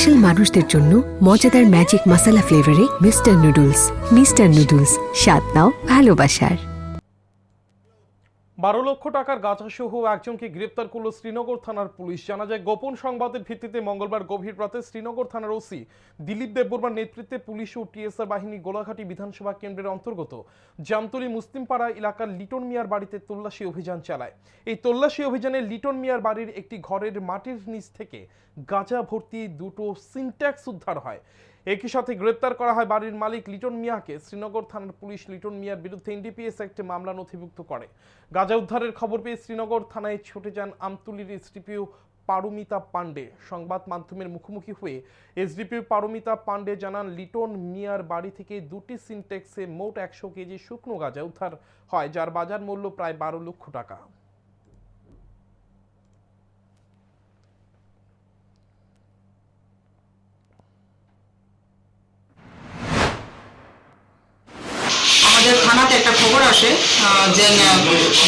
Special মানুষদের জন্য মজাদার ম্যাজিক মাসালা ফ্লেভারে মিস্টার নুডলস। মিস্টার নুডলস স্বাদ নাও ভালোবাসার। বারো লক্ষ টাকার গাঁজাসহ একজনকে গ্রেপ্তার করল শ্রীনগর থানার পুলিশ। জানা যায়, গোপন সংবাদের ভিত্তিতে মঙ্গলবার গভীর রাতে শ্রীনগর থানার ওসি দিলীপ দেববর্মার নেতৃত্বে পুলিশ ও টিএসআর বাহিনী গোলাঘাটি বিধানসভা কেন্দ্রের অন্তর্গত জামতলি মুসলিমপাড়া এলাকার লিটন মিয়ার বাড়িতে তল্লাশি অভিযান চালায়। এই তল্লাশি অভিযানে লিটন মিয়ার বাড়ির একটি ঘরের মাটির নিচ থেকে গাঁজা ভর্তি দুটো সিনট্যাক্স উদ্ধার হয়। একই সাথে গ্রেপ্তার করা হয় বাড়ির মালিক লিটন মিয়াকে। শ্রীনগর থানার পুলিশ লিটন মিয়ার বিরুদ্ধে এনডিপিএস একটি মামলা নথিভুক্ত করে। গাজা উদ্ধারের খবর পেয়ে শ্রীনগর থানায় ছুটে যান আমতুলির এসডিপিও পারমিতা পান্ডে সংবাদ মাধ্যমের মুখোমুখি হয়ে এসডিপিও পারমিতা পান্ডে জানান, লিটন মিয়ার বাড়ি থেকে দুটি সিনটেক্সে মোট একশো কেজি শুকনো গাঁজা উদ্ধার হয়, যার বাজার মূল্য প্রায় বারো লক্ষ টাকা আমাদের থানাতে একটা খবর আসে যে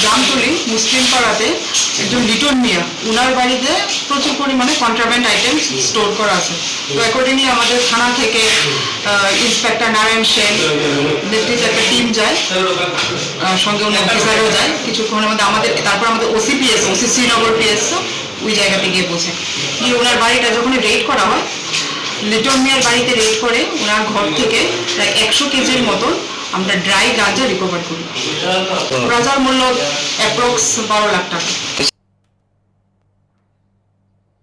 জামতলি মুসলিম পাড়াতে একজন লিটন মিয়া, উনার বাড়িতে প্রচুর পরিমাণে কন্ট্রাব্যান্ড আইটেম স্টোর করা আছে। তো অ্যাকর্ডিংলি আমাদের থানা থেকে ইন্সপেক্টর নারায়ণ সেন নেতৃত্বে একটা টিম যায় সঙ্গে উনি অফিসারও যায়, কিছুক্ষণের মধ্যে আমাদের, তারপর আমাদের ওসিপিএস ওসি শ্রীনগর পিএস ওই জায়গাতে গিয়ে পৌঁছে। গিয়ে ওনার বাড়িটা যখন রেড করা হয়, লিটন মিয়ার বাড়িতে রেড করে ওনার ঘর থেকে প্রায় একশো কেজির মতন আমরা ড্রাই গাঁজা রিকভার করি। গাঁজার মূল্য অ্যাপ্রক্স বারো লাখ টাকা।